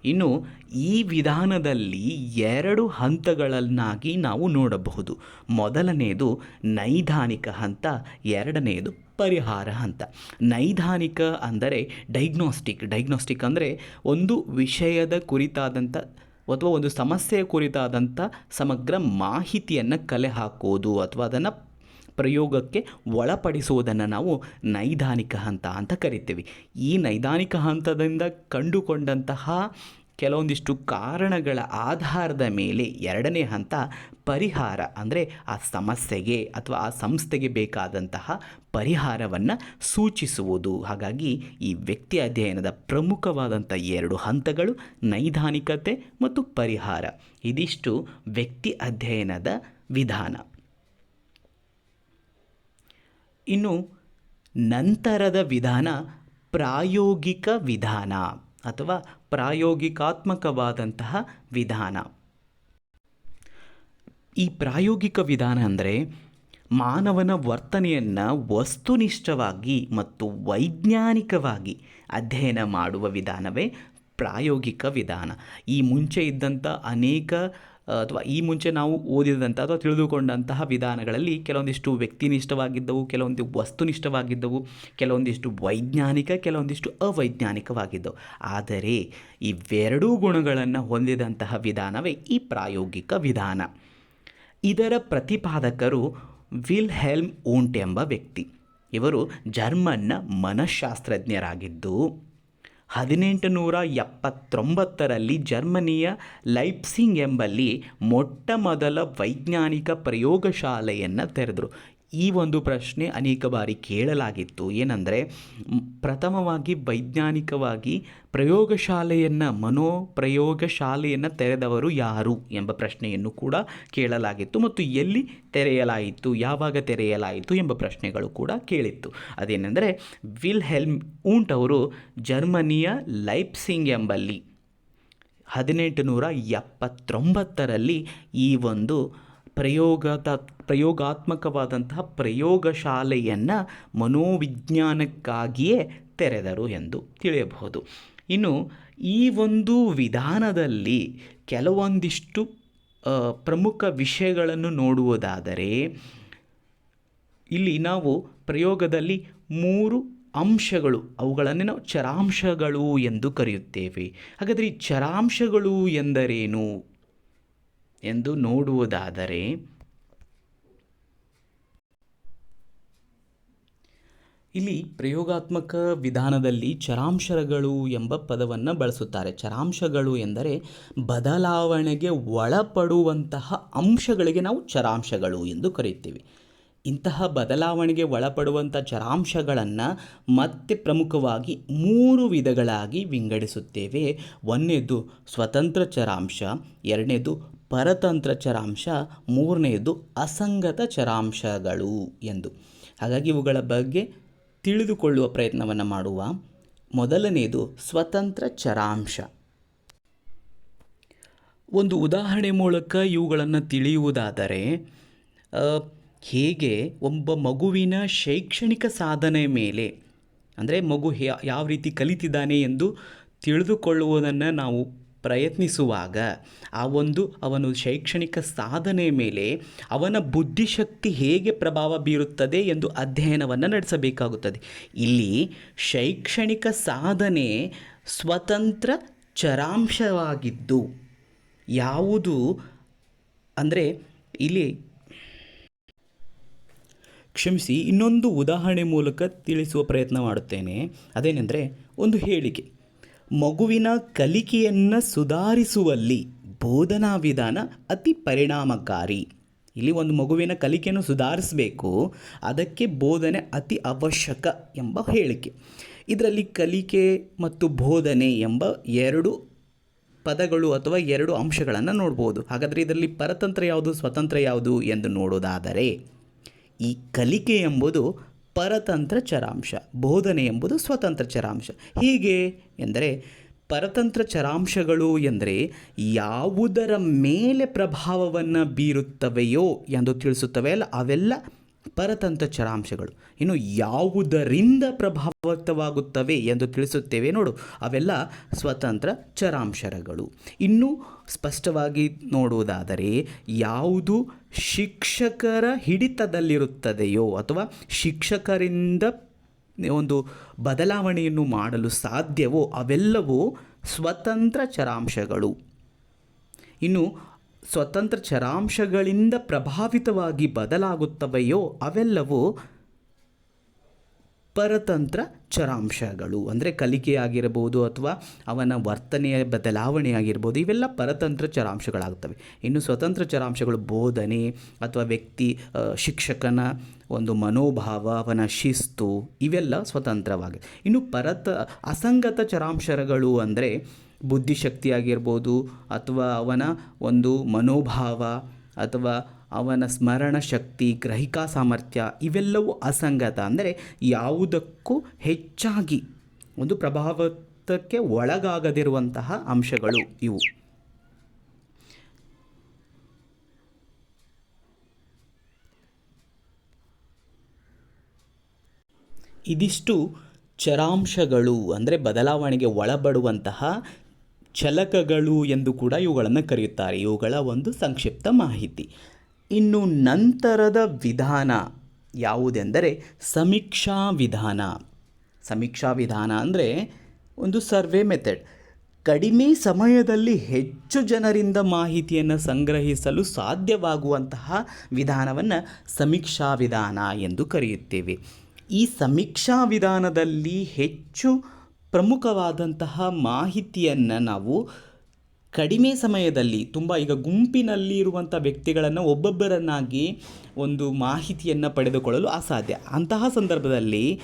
ಇನ್ನು ಈ ವಿಧಾನದಲ್ಲಿ ಎರಡು ಹಂತಗಳನ್ನಾಗಿ ನಾವು ನೋಡಬಹುದು. ಮೊದಲನೆಯದು ನೈದಾನಿಕ ಹಂತ ಎರಡನೆಯದು ಪರಿಹಾರ ಹಂತ. ನೈದಾನಿಕ ಅಂದರೆ ಡೈಗ್ನೋಸ್ಟಿಕ್ ಡೈಗ್ನೋಸ್ಟಿಕ್ ಅಂದರೆ ಒಂದು ವಿಷಯದ ಕುರಿತಾದಂಥ ಅಥವಾ ಒಂದು ಸಮಸ್ಯೆಯ ಕುರಿತಾದಂಥ ಸಮಗ್ರ ಮಾಹಿತಿಯನ್ನು ಕಲೆ ಹಾಕುವುದು ಅಥವಾ ಅದನ್ನು ಪ್ರಯೋಗಕ್ಕೆ ಒಳಪಡಿಸುವುದನ್ನು ನಾವು ನೈದಾನಿಕ ಹಂತ ಅಂತ ಕರಿತೀವಿ. ಈ ನೈದಾನಿಕ ಹಂತದಿಂದ ಕಂಡುಕೊಂಡಂತಹ ಕೆಲವೊಂದಿಷ್ಟು ಕಾರಣಗಳ ಆಧಾರದ ಮೇಲೆ ಎರಡನೇ ಹಂತ ಪರಿಹಾರ, ಅಂದರೆ ಆ ಸಮಸ್ಯೆಗೆ ಅಥವಾ ಆ ಸಂಸ್ಥೆಗೆ ಬೇಕಾದಂತಹ ಪರಿಹಾರವನ್ನು ಸೂಚಿಸುವುದು. ಹಾಗಾಗಿ ಈ ವ್ಯಕ್ತಿ ಅಧ್ಯಯನದ ಪ್ರಮುಖವಾದಂಥ ಎರಡು ಹಂತಗಳು, ನೈದಾನಿಕತೆ ಮತ್ತು ಪರಿಹಾರ. ಇದಿಷ್ಟು ವ್ಯಕ್ತಿ ಅಧ್ಯಯನದ ವಿಧಾನ. ಇನ್ನು ನಂತರದ ವಿಧಾನ ಪ್ರಾಯೋಗಿಕ ವಿಧಾನ ಅಥವಾ ಪ್ರಾಯೋಗಿಕಾತ್ಮಕವಾದಂತಹ ವಿಧಾನ. ಈ ಪ್ರಾಯೋಗಿಕ ವಿಧಾನ ಅಂದರೆ ಮಾನವನ ವರ್ತನೆಯನ್ನು ವಸ್ತುನಿಷ್ಠವಾಗಿ ಮತ್ತು ವೈಜ್ಞಾನಿಕವಾಗಿ ಅಧ್ಯಯನ ಮಾಡುವ ವಿಧಾನವೇ ಪ್ರಾಯೋಗಿಕ ವಿಧಾನ. ಈ ಮುಂಚೆ ಇದ್ದಂಥ ಅನೇಕ ಅಥವಾ ಈ ಮುಂಚೆ ನಾವು ಓದಿದಂಥ ಅಥವಾ ತಿಳಿದುಕೊಂಡಂತಹ ವಿಧಾನಗಳಲ್ಲಿ ಕೆಲವೊಂದಿಷ್ಟು ವ್ಯಕ್ತಿನಿಷ್ಠವಾಗಿದ್ದವು ಕೆಲವೊಂದು ವಸ್ತುನಿಷ್ಠವಾಗಿದ್ದವು, ಕೆಲವೊಂದಿಷ್ಟು ವೈಜ್ಞಾನಿಕ, ಕೆಲವೊಂದಿಷ್ಟು ಅವೈಜ್ಞಾನಿಕವಾಗಿದ್ದವು. ಆದರೆ ಇವೆರಡೂ ಗುಣಗಳನ್ನು ಹೊಂದಿದಂತಹ ವಿಧಾನವೇ ಈ ಪ್ರಾಯೋಗಿಕ ವಿಧಾನ. ಇದರ ಪ್ರತಿಪಾದಕರು ವಿಲ್ ಹೆಲ್ಮ್ ಊಂಟ್ ಎಂಬ ವ್ಯಕ್ತಿ. ಇವರು ಜರ್ಮನ್ನ ಮನಃಶಾಸ್ತ್ರಜ್ಞರಾಗಿದ್ದು ಹದಿನೆಂಟು ನೂರ ಎಪ್ಪತ್ತೊಂಬತ್ತರಲ್ಲಿ ಜರ್ಮನಿಯ ಲೈಪ್ಸಿಂಗ್ ಎಂಬಲ್ಲಿ ಮೊಟ್ಟ ಮೊದಲ ವೈಜ್ಞಾನಿಕ ಪ್ರಯೋಗಶಾಲೆಯನ್ನು ತೆರೆದರು. ಈ ಒಂದು ಪ್ರಶ್ನೆ ಅನೇಕ ಬಾರಿ ಕೇಳಲಾಗಿತ್ತು. ಏನಂದರೆ ಪ್ರಥಮವಾಗಿ ವೈಜ್ಞಾನಿಕವಾಗಿ ಪ್ರಯೋಗಶಾಲೆಯನ್ನು ಮನೋ ಪ್ರಯೋಗಶಾಲೆಯನ್ನು ತೆರೆದವರು ಯಾರು ಎಂಬ ಪ್ರಶ್ನೆಯನ್ನು ಕೂಡ ಕೇಳಲಾಗಿತ್ತು ಮತ್ತು ಎಲ್ಲಿ ತೆರೆಯಲಾಯಿತು, ಯಾವಾಗ ತೆರೆಯಲಾಯಿತು ಎಂಬ ಪ್ರಶ್ನೆಗಳು ಕೂಡ ಕೇಳಿತ್ತು. ಅದೇನೆಂದರೆ ವಿಲ್ ಹೆಲ್ಮ್ ಊಂಟ್ ಅವರು ಜರ್ಮನಿಯ ಲೈಪ್ಸಿಂಗ್ ಎಂಬಲ್ಲಿ ಹದಿನೆಂಟು ನೂರ ಎಪ್ಪತ್ತೊಂಬತ್ತರಲ್ಲಿ ಈ ಒಂದು ಪ್ರಯೋಗದ ಪ್ರಯೋಗಾತ್ಮಕವಾದಂತಹ ಪ್ರಯೋಗಶಾಲೆಯನ್ನು ಮನೋವಿಜ್ಞಾನಕ್ಕಾಗಿಯೇ ತೆರೆದರು ಎಂದು ತಿಳಿಯಬಹುದು. ಇನ್ನು ಈ ಒಂದು ವಿಧಾನದಲ್ಲಿ ಕೆಲವೊಂದಿಷ್ಟು ಪ್ರಮುಖ ವಿಷಯಗಳನ್ನು ನೋಡುವುದಾದರೆ, ಇಲ್ಲಿ ನಾವು ಪ್ರಯೋಗದಲ್ಲಿ ಮೂರು ಅಂಶಗಳು, ಅವುಗಳನ್ನು ನಾವು ಚರಾಂಶಗಳು ಎಂದು ಕರೆಯುತ್ತೇವೆ. ಹಾಗಾದರೆ ಈ ಚರಾಂಶಗಳು ಎಂದರೇನು? ಎಂದು ನೋಡುವುದಾದರೆ, ಇಲ್ಲಿ ಪ್ರಯೋಗಾತ್ಮಕ ವಿಧಾನದಲ್ಲಿ ಚರಾಂಶಗಳು ಎಂಬ ಪದವನ್ನು ಬಳಸುತ್ತಾರೆ. ಚರಾಂಶಗಳು ಎಂದರೆ ಬದಲಾವಣೆಗೆ ಒಳಪಡುವಂತಹ ಅಂಶಗಳಿಗೆ ನಾವು ಚರಾಂಶಗಳು ಎಂದು ಕರೆಯುತ್ತೇವೆ. ಇಂತಹ ಬದಲಾವಣೆಗೆ ಒಳಪಡುವಂಥ ಚರಾಂಶಗಳನ್ನು ಮತ್ತೆ ಪ್ರಮುಖವಾಗಿ ಮೂರು ವಿಧಗಳಾಗಿ ವಿಂಗಡಿಸುತ್ತೇವೆ. ಒಂದನೇದು ಸ್ವತಂತ್ರ ಚರಾಂಶ, ಎರಡನೇದು ಪರತಂತ್ರ ಚರಾಂಶ ಮೂರನೆಯದು ಅಸಂಗತ ಚರಾಂಶಗಳು ಎಂದು. ಹಾಗಾಗಿ ಇವುಗಳ ಬಗ್ಗೆ ತಿಳಿದುಕೊಳ್ಳುವ ಪ್ರಯತ್ನವನ್ನು ಮಾಡುವ ಮೊದಲನೆಯದು ಸ್ವತಂತ್ರ ಚರಾಂಶ ಒಂದು ಉದಾಹರಣೆ ಮೂಲಕ ಇವುಗಳನ್ನು ತಿಳಿಯುವುದಾದರೆ ಹೇಗೆ ಒಬ್ಬ ಮಗುವಿನ ಶೈಕ್ಷಣಿಕ ಸಾಧನೆ ಮೇಲೆ, ಅಂದರೆ ಮಗು ಯಾವ ರೀತಿ ಕಲಿತಿದ್ದಾನೆ ಎಂದು ತಿಳಿದುಕೊಳ್ಳುವುದನ್ನು ನಾವು ಪ್ರಯತ್ನಿಸುವಾಗ ಆ ಒಂದು ಅವನು ಶೈಕ್ಷಣಿಕ ಸಾಧನೆ ಮೇಲೆ ಅವನ ಬುದ್ಧಿಶಕ್ತಿ ಹೇಗೆ ಪ್ರಭಾವ ಬೀರುತ್ತದೆ ಎಂದು ಅಧ್ಯಯನವನ್ನು ನಡೆಸಬೇಕಾಗುತ್ತದೆ. ಇಲ್ಲಿ ಶೈಕ್ಷಣಿಕ ಸಾಧನೆ ಸ್ವತಂತ್ರ ಚರಾಂಶವಾಗಿದ್ದು ಯಾವುದು ಅಂದರೆ ಇಲ್ಲಿ ಕ್ಷಮಿಸಿ ಇನ್ನೊಂದು ಉದಾಹರಣೆ ಮೂಲಕ ತಿಳಿಸುವ ಪ್ರಯತ್ನ ಮಾಡುತ್ತೇನೆ. ಅದೇನೆಂದರೆ ಒಂದು ಹೇಳಿಕೆ. ಮಗುವಿನ ಕಲಿಕೆಯನ್ನು ಸುಧಾರಿಸುವಲ್ಲಿ ಬೋಧನಾ ವಿಧಾನ ಅತಿ ಪರಿಣಾಮಕಾರಿ. ಇಲ್ಲಿ ಒಂದು ಮಗುವಿನ ಕಲಿಕೆಯನ್ನು ಸುಧಾರಿಸಬೇಕು, ಅದಕ್ಕೆ ಬೋಧನೆ ಅತಿ ಅವಶ್ಯಕ ಎಂಬ ಹೇಳಿಕೆ. ಇದರಲ್ಲಿ ಕಲಿಕೆ ಮತ್ತು ಬೋಧನೆ ಎಂಬ ಎರಡು ಪದಗಳು ಅಥವಾ ಎರಡು ಅಂಶಗಳನ್ನು ನೋಡ್ಬೋದು. ಹಾಗಾದರೆ ಇದರಲ್ಲಿ ಪರತಂತ್ರ ಯಾವುದು, ಸ್ವತಂತ್ರ ಯಾವುದು ಎಂದು ನೋಡೋದಾದರೆ, ಈ ಕಲಿಕೆ ಎಂಬುದು ಪರತಂತ್ರ ಚರಾಂಶ. ಬೋಧನೆ ಎಂಬುದು ಸ್ವತಂತ್ರ ಚರಾಂಶ. ಹೀಗೆ ಎಂದರೆ ಪರತಂತ್ರ ಚರಾಂಶಗಳು ಎಂದರೆ ಯಾವುದರ ಮೇಲೆ ಪ್ರಭಾವವನ್ನು ಬೀರುತ್ತವೆಯೋ ಎಂದು ತಿಳಿಸುತ್ತವೆ ಅಲ್ಲ? ಅವೆಲ್ಲ ಪರತಂತ್ರ ಚರಾಂಶಗಳು. ಇನ್ನು ಯಾವುದರಿಂದ ಪ್ರಭಾವಿತವಾಗುತ್ತವೆ ಎಂದು ತಿಳಿಸುತ್ತೇವೆ ನೋಡು. ಅವೆಲ್ಲ ಸ್ವತಂತ್ರ ಚರಾಂಶರಗಳು. ಇನ್ನೂ ಸ್ಪಷ್ಟವಾಗಿ ನೋಡುವುದಾದರೆ, ಯಾವುದು ಶಿಕ್ಷಕರ ಹಿಡಿತದಲ್ಲಿರುತ್ತದೆಯೋ ಅಥವಾ ಶಿಕ್ಷಕರಿಂದ ಒಂದು ಬದಲಾವಣೆಯನ್ನು ಮಾಡಲು ಸಾಧ್ಯವೋ ಅವೆಲ್ಲವೂ ಸ್ವತಂತ್ರ ಚರಾಂಶಗಳು. ಇನ್ನು ಸ್ವತಂತ್ರ ಚರಾಂಶಗಳಿಂದ ಪ್ರಭಾವಿತವಾಗಿ ಬದಲಾಗುತ್ತವೆಯೋ ಅವೆಲ್ಲವೂ ಪರತಂತ್ರ ಚರಾಂಶಗಳು. ಅಂದರೆ ಕಲಿಕೆಯಾಗಿರಬಹುದು ಅಥವಾ ಅವನ ವರ್ತನೆಯ ಬದಲಾವಣೆ ಆಗಿರ್ಬೋದು, ಇವೆಲ್ಲ ಪರತಂತ್ರ ಚರಾಂಶಗಳಾಗ್ತವೆ. ಇನ್ನು ಸ್ವತಂತ್ರ ಚರಾಂಶಗಳು ಬೋಧನೆ ಅಥವಾ ವ್ಯಕ್ತಿ ಶಿಕ್ಷಕನ ಒಂದು ಮನೋಭಾವ, ಅವನ ಶಿಸ್ತು, ಇವೆಲ್ಲ ಸ್ವತಂತ್ರವಾಗಿದೆ. ಇನ್ನು ಪರತ, ಅಸಂಗತ ಚರಾಂಶಗಳು ಅಂದರೆ ಬುದ್ಧಿಶಕ್ತಿ ಆಗಿರ್ಬೋದು ಅಥವಾ ಅವನ ಒಂದು ಮನೋಭಾವ ಅಥವಾ ಅವನ ಸ್ಮರಣ ಶಕ್ತಿ, ಗ್ರಹಿಕಾ ಸಾಮರ್ಥ್ಯ ಇವೆಲ್ಲವೂ ಅಸಂಗತ. ಅಂದರೆ ಯಾವುದಕ್ಕೂ ಹೆಚ್ಚಾಗಿ ಒಂದು ಪ್ರಭಾವಕ್ಕೆ ಒಳಗಾಗದಿರುವಂತಹ ಅಂಶಗಳು ಇವು. ಇದಿಷ್ಟು ಚರಾಂಶಗಳು, ಅಂದರೆ ಬದಲಾವಣೆಗೆ ಒಳಪಡುವಂತಹ ಚಲಕಗಳು ಎಂದು ಕೂಡ ಇವುಗಳನ್ನು ಕರೆಯುತ್ತಾರೆ. ಇವುಗಳ ಒಂದು ಸಂಕ್ಷಿಪ್ತ ಮಾಹಿತಿ. ಇನ್ನು ನಂತರದ ವಿಧಾನ ಯಾವುದೆಂದರೆ ಸಮೀಕ್ಷಾ ವಿಧಾನ. ಸಮೀಕ್ಷಾ ವಿಧಾನ ಅಂದರೆ ಒಂದು ಸರ್ವೆ ಮೆಥಡ್. ಕಡಿಮೆ ಸಮಯದಲ್ಲಿ ಹೆಚ್ಚು ಜನರಿಂದ ಮಾಹಿತಿಯನ್ನು ಸಂಗ್ರಹಿಸಲು ಸಾಧ್ಯವಾಗುವಂತಹ ವಿಧಾನವನ್ನು ಸಮೀಕ್ಷಾ ವಿಧಾನ ಎಂದು ಕರೆಯುತ್ತೇವೆ. ಈ ಸಮೀಕ್ಷಾ ವಿಧಾನದಲ್ಲಿ ಹೆಚ್ಚು ಪ್ರಮುಖವಾದಂತಹ ಮಾಹಿತಿಯನ್ನು ನಾವು ಕಡಿಮೆ ಸಮಯದಲ್ಲಿ, ತುಂಬ ಈಗ ಗುಂಪಿನಲ್ಲಿ ಇರುವಂಥ ವ್ಯಕ್ತಿಗಳನ್ನು ಒಬ್ಬೊಬ್ಬರನ್ನಾಗಿ ಒಂದು ಮಾಹಿತಿಯನ್ನು ಪಡೆದುಕೊಳ್ಳಲು ಅಸಾಧ್ಯ. ಅಂತಹ ಸಂದರ್ಭದಲ್ಲಿ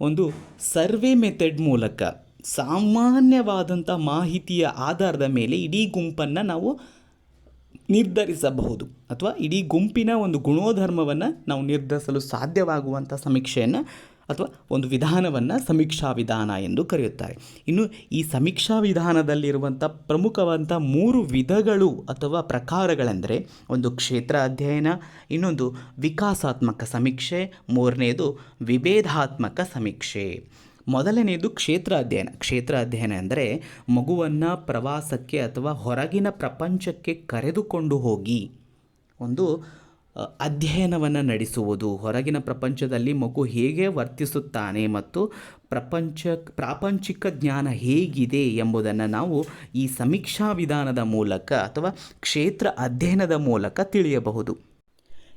ಒಂದು ಸರ್ವೆ ಮೆಥಡ್ ಮೂಲಕ ಸಾಮಾನ್ಯವಾದಂಥ ಮಾಹಿತಿಯ ಆಧಾರದ ಮೇಲೆ ಇಡೀ ಗುಂಪನ್ನು ನಾವು ನಿರ್ಧರಿಸಬಹುದು. ಅಥವಾ ಇಡೀ ಗುಂಪಿನ ಒಂದು ಗುಣೋಧರ್ಮವನ್ನು ನಾವು ನಿರ್ಧರಿಸಲು ಸಾಧ್ಯವಾಗುವಂಥ ಸಮೀಕ್ಷೆಯನ್ನು ಅಥವಾ ಒಂದು ವಿಧಾನವನ್ನು ಸಮೀಕ್ಷಾ ವಿಧಾನ ಎಂದು ಕರೆಯುತ್ತಾರೆ. ಇನ್ನು ಈ ಸಮೀಕ್ಷಾ ವಿಧಾನದಲ್ಲಿರುವಂಥ ಪ್ರಮುಖವಾದಂಥ ಮೂರು ವಿಧಗಳು ಅಥವಾ ಪ್ರಕಾರಗಳೆಂದರೆ ಒಂದು ಕ್ಷೇತ್ರ ಅಧ್ಯಯನ, ಇನ್ನೊಂದು ವಿಕಾಸಾತ್ಮಕ ಸಮೀಕ್ಷೆ ಮೂರನೆಯದು ವಿಭೇದಾತ್ಮಕ ಸಮೀಕ್ಷೆ. ಮೊದಲನೆಯದು ಕ್ಷೇತ್ರ ಅಧ್ಯಯನ. ಕ್ಷೇತ್ರ ಅಧ್ಯಯನ ಅಂದರೆ ಮಗುವನ್ನು ಪ್ರವಾಸಕ್ಕೆ ಅಥವಾ ಹೊರಗಿನ ಪ್ರಪಂಚಕ್ಕೆ ಕರೆದುಕೊಂಡು ಹೋಗಿ ಒಂದು ಅಧ್ಯಯನವನ್ನು ನಡೆಸುವುದು. ಹೊರಗಿನ ಪ್ರಪಂಚದಲ್ಲಿ ಮಗು ಹೇಗೆ ವರ್ತಿಸುತ್ತಾನೆ ಮತ್ತು ಪ್ರಪಂಚ, ಪ್ರಾಪಂಚಿಕ ಜ್ಞಾನ ಹೇಗಿದೆ ಎಂಬುದನ್ನು ನಾವು ಈ ಸಮೀಕ್ಷಾ ವಿಧಾನದ ಮೂಲಕ ಅಥವಾ ಕ್ಷೇತ್ರ ಅಧ್ಯಯನದ ಮೂಲಕ ತಿಳಿಯಬಹುದು.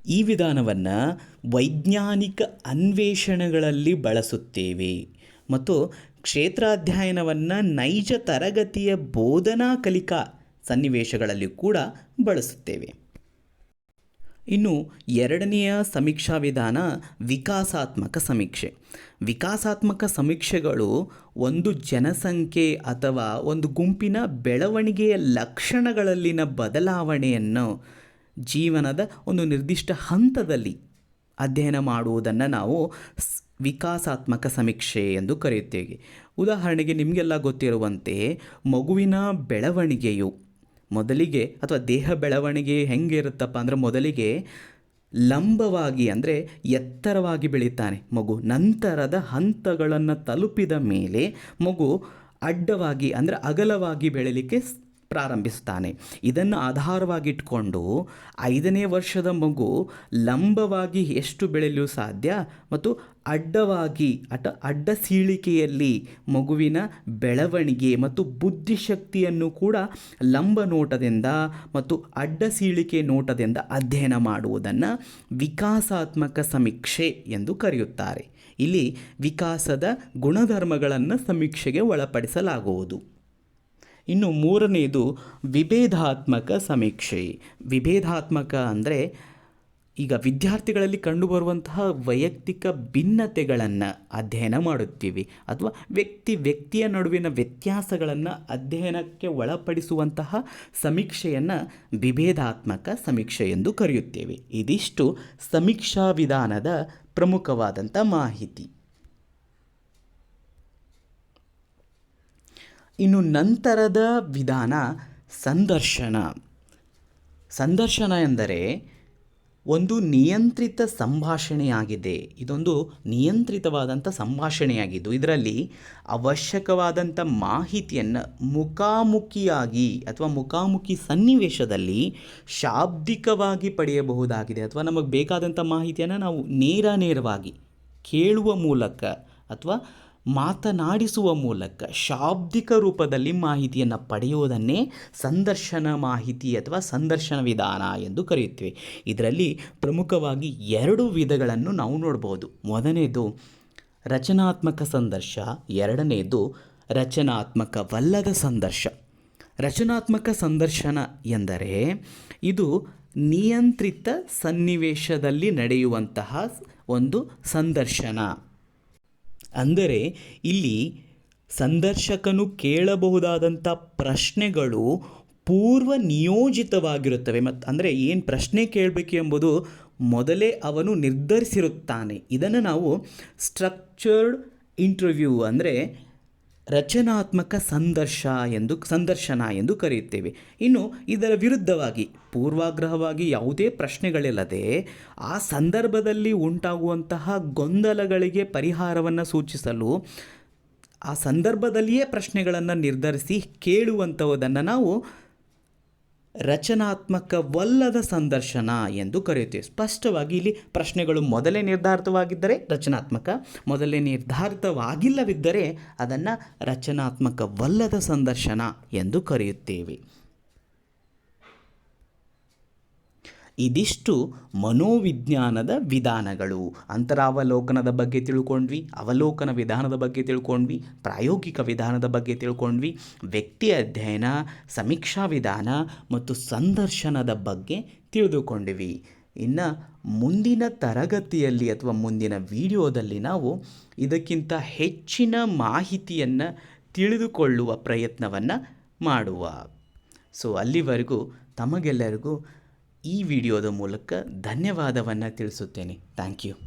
ಈ ವಿಧಾನವನ್ನು ವೈಜ್ಞಾನಿಕ ಅನ್ವೇಷಣೆಗಳಲ್ಲಿ ಬಳಸುತ್ತೇವೆ ಮತ್ತು ಕ್ಷೇತ್ರಾಧ್ಯಯನವನ್ನು ನೈಜ ತರಗತಿಯ ಬೋಧನಾ ಕಲಿಕಾ ಸನ್ನಿವೇಶಗಳಲ್ಲಿ ಕೂಡ ಬಳಸುತ್ತೇವೆ. ಇನ್ನು ಎರಡನೆಯ ಸಮೀಕ್ಷಾ ವಿಧಾನ ವಿಕಾಸಾತ್ಮಕ ಸಮೀಕ್ಷೆ. ವಿಕಾಸಾತ್ಮಕ ಸಮೀಕ್ಷೆಗಳು ಒಂದು ಜನಸಂಖ್ಯೆ ಅಥವಾ ಒಂದು ಗುಂಪಿನ ಬೆಳವಣಿಗೆಯ ಲಕ್ಷಣಗಳಲ್ಲಿನ ಬದಲಾವಣೆಯನ್ನು ಜೀವನದ ಒಂದು ನಿರ್ದಿಷ್ಟ ಹಂತದಲ್ಲಿ ಅಧ್ಯಯನ ಮಾಡುವುದನ್ನು ನಾವು ವಿಕಾಸಾತ್ಮಕ ಸಮೀಕ್ಷೆ ಎಂದು ಕರೆಯುತ್ತೇವೆ. ಉದಾಹರಣೆಗೆ ನಿಮಗೆಲ್ಲ ಗೊತ್ತಿರುವಂತೆ ಮಗುವಿನ ಬೆಳವಣಿಗೆಯು ಮೊದಲಿಗೆ ಅಥವಾ ದೇಹ ಬೆಳವಣಿಗೆ ಹೆಂಗೆ ಇರುತ್ತಪ್ಪ ಅಂದರೆ ಮೊದಲಿಗೆ ಲಂಬವಾಗಿ ಅಂದರೆ ಎತ್ತರವಾಗಿ ಬೆಳೀತಾನೆ. ಮಗು ನಂತರದ ಹಂತಗಳನ್ನು ತಲುಪಿದ ಮೇಲೆ ಮಗು ಅಡ್ಡವಾಗಿ ಅಂದರೆ ಅಗಲವಾಗಿ ಬೆಳೀಲಿಕ್ಕೆ ಪ್ರಾರಂಭಿಸ್ತಾನೆ ಇದನ್ನು ಆಧಾರವಾಗಿಟ್ಕೊಂಡು ಐದನೇ ವರ್ಷದ ಮಗು ಲಂಬವಾಗಿ ಎಷ್ಟು ಬೆಳೆಯಲು ಸಾಧ್ಯ ಮತ್ತು ಅಡ್ಡವಾಗಿ ಅಟ ಅಡ್ಡ ಸೀಳಿಕೆಯಲ್ಲಿ ಮಗುವಿನ ಬೆಳವಣಿಗೆ ಮತ್ತು ಬುದ್ಧಿಶಕ್ತಿಯನ್ನು ಕೂಡ ಲಂಬ ನೋಟದಿಂದ ಮತ್ತು ಅಡ್ಡ ಸೀಳಿಕೆ ನೋಟದಿಂದ ಅಧ್ಯಯನ ಮಾಡುವುದನ್ನು ವಿಕಾಸಾತ್ಮಕ ಸಮೀಕ್ಷೆ ಎಂದು ಕರೆಯುತ್ತಾರೆ. ಇಲ್ಲಿ ವಿಕಾಸದ ಗುಣಧರ್ಮಗಳನ್ನು ಸಮೀಕ್ಷೆಗೆ ಒಳಪಡಿಸಲಾಗುವುದು. ಇನ್ನು ಮೂರನೆಯದು ವಿಭೇದಾತ್ಮಕ ಸಮೀಕ್ಷೆ. ವಿಭೇದಾತ್ಮಕ ಅಂದರೆ ಈಗ ವಿದ್ಯಾರ್ಥಿಗಳಲ್ಲಿ ಕಂಡುಬರುವಂತಹ ವೈಯಕ್ತಿಕ ಭಿನ್ನತೆಗಳನ್ನು ಅಧ್ಯಯನ ಮಾಡುತ್ತೀವಿ ಅಥವಾ ವ್ಯಕ್ತಿ ವ್ಯಕ್ತಿಯ ನಡುವಿನ ವ್ಯತ್ಯಾಸಗಳನ್ನು ಅಧ್ಯಯನಕ್ಕೆ ಒಳಪಡಿಸುವಂತಹ ಸಮೀಕ್ಷೆಯನ್ನು ವಿಭೇದಾತ್ಮಕ ಸಮೀಕ್ಷೆ ಎಂದು ಕರೆಯುತ್ತೇವೆ. ಇದಿಷ್ಟು ಸಮೀಕ್ಷಾ ವಿಧಾನದ ಪ್ರಮುಖವಾದಂಥ ಮಾಹಿತಿ. ಇನ್ನು ನಂತರದ ವಿಧಾನ ಸಂದರ್ಶನ. ಸಂದರ್ಶನ ಎಂದರೆ ಒಂದು ನಿಯಂತ್ರಿತ ಸಂಭಾಷಣೆಯಾಗಿದೆ. ಇದೊಂದು ನಿಯಂತ್ರಿತವಾದಂಥ ಸಂಭಾಷಣೆಯಾಗಿದ್ದು, ಇದರಲ್ಲಿ ಅವಶ್ಯಕವಾದಂಥ ಮಾಹಿತಿಯನ್ನು ಮುಖಾಮುಖಿಯಾಗಿ ಅಥವಾ ಮುಖಾಮುಖಿ ಸನ್ನಿವೇಶದಲ್ಲಿ ಶಾಬ್ದಿಕವಾಗಿ ಪಡೆಯಬಹುದಾಗಿದೆ. ಅಥವಾ ನಮಗೆ ಬೇಕಾದಂಥ ಮಾಹಿತಿಯನ್ನು ನಾವು ನೇರ ನೇರವಾಗಿ ಕೇಳುವ ಮೂಲಕ ಅಥವಾ ಮಾತನಾಡಿಸುವ ಮೂಲಕ ಶಾಬ್ದಿಕ ರೂಪದಲ್ಲಿ ಮಾಹಿತಿಯನ್ನು ಪಡೆಯುವುದನ್ನೇ ಸಂದರ್ಶನ ಮಾಹಿತಿ ಅಥವಾ ಸಂದರ್ಶನ ವಿಧಾನ ಎಂದು ಕರೆಯುತ್ತೇವೆ. ಇದರಲ್ಲಿ ಪ್ರಮುಖವಾಗಿ ಎರಡು ವಿಧಗಳನ್ನು ನಾವು ನೋಡ್ಬೋದು. ಮೊದಲನೇದು ರಚನಾತ್ಮಕ ಸಂದರ್ಶ ಎರಡನೆಯದು ರಚನಾತ್ಮಕವಲ್ಲದ ಸಂದರ್ಶ. ರಚನಾತ್ಮಕ ಸಂದರ್ಶನ ಎಂದರೆ ಇದು ನಿಯಂತ್ರಿತ ಸನ್ನಿವೇಶದಲ್ಲಿ ನಡೆಯುವಂತಹ ಒಂದು ಸಂದರ್ಶನ. ಅಂದರೆ ಇಲ್ಲಿ ಸಂದರ್ಶಕನು ಕೇಳಬಹುದಾದಂಥ ಪ್ರಶ್ನೆಗಳು ಪೂರ್ವ ನಿಯೋಜಿತವಾಗಿರುತ್ತವೆ. ಮತ್ತು ಅಂದರೆ ಏನು ಪ್ರಶ್ನೆ ಕೇಳಬೇಕು ಎಂಬುದು ಮೊದಲೇ ಅವನು ನಿರ್ಧರಿಸಿರುತ್ತಾನೆ. ಇದನ್ನು ನಾವು ಸ್ಟ್ರಕ್ಚರ್ಡ್ ಇಂಟರ್ವ್ಯೂ ಅಂದರೆ ರಚನಾತ್ಮಕ ಸಂದರ್ಶ ಎಂದು, ಸಂದರ್ಶನ ಎಂದು ಕರೆಯುತ್ತೇವೆ. ಇನ್ನು ಇದರ ವಿರುದ್ಧವಾಗಿ, ಪೂರ್ವಾಗ್ರಹವಾಗಿ ಯಾವುದೇ ಪ್ರಶ್ನೆಗಳಿಲ್ಲದೆ, ಆ ಸಂದರ್ಭದಲ್ಲಿ ಉಂಟಾಗುವಂತಹ ಗೊಂದಲಗಳಿಗೆ ಪರಿಹಾರವನ್ನು ಸೂಚಿಸಲು, ಆ ಸಂದರ್ಭದಲ್ಲಿಯೇ ಪ್ರಶ್ನೆಗಳನ್ನು ನಿರ್ಧರಿಸಿ ಕೇಳುವಂಥವುದನ್ನು ನಾವು ರಚನಾತ್ಮಕವಲ್ಲದ ಸಂದರ್ಶನ ಎಂದು ಕರೆಯುತ್ತೇವೆ. ಸ್ಪಷ್ಟವಾಗಿ ಇಲ್ಲಿ ಪ್ರಶ್ನೆಗಳು ಮೊದಲೇ ನಿರ್ಧಾರಿತವಾಗಿದ್ದರೆ ರಚನಾತ್ಮಕ, ಮೊದಲೇ ನಿರ್ಧಾರಿತವಾಗಿಲ್ಲವಿದ್ದರೆ ಅದನ್ನು ರಚನಾತ್ಮಕವಲ್ಲದ ಸಂದರ್ಶನ ಎಂದು ಕರೆಯುತ್ತೇವೆ. ಇದಿಷ್ಟು ಮನೋವಿಜ್ಞಾನದ ವಿಧಾನಗಳು. ಅಂತರಾವಲೋಕನದ ಬಗ್ಗೆ ತಿಳ್ಕೊಂಡ್ವಿ, ಅವಲೋಕನ ವಿಧಾನದ ಬಗ್ಗೆ ತಿಳ್ಕೊಂಡ್ವಿ, ಪ್ರಾಯೋಗಿಕ ವಿಧಾನದ ಬಗ್ಗೆ ತಿಳ್ಕೊಂಡ್ವಿ, ವ್ಯಕ್ತಿ ಅಧ್ಯಯನ, ಸಮೀಕ್ಷಾ ವಿಧಾನ ಮತ್ತು ಸಂದರ್ಶನದ ಬಗ್ಗೆ ತಿಳಿದುಕೊಂಡಿವಿ. ಇನ್ನು ಮುಂದಿನ ತರಗತಿಯಲ್ಲಿ ಅಥವಾ ಮುಂದಿನ ವಿಡಿಯೋದಲ್ಲಿ ನಾವು ಇದಕ್ಕಿಂತ ಹೆಚ್ಚಿನ ಮಾಹಿತಿಯನ್ನು ತಿಳಿದುಕೊಳ್ಳುವ ಪ್ರಯತ್ನವನ್ನು ಮಾಡುವ. ಸೊ ಅಲ್ಲಿವರೆಗೂ ತಮಗೆಲ್ಲರಿಗೂ ಈ ವಿಡಿಯೋದ ಮೂಲಕ ಧನ್ಯವಾದವನ್ನು ತಿಳಿಸುತ್ತೇನೆ. Thank you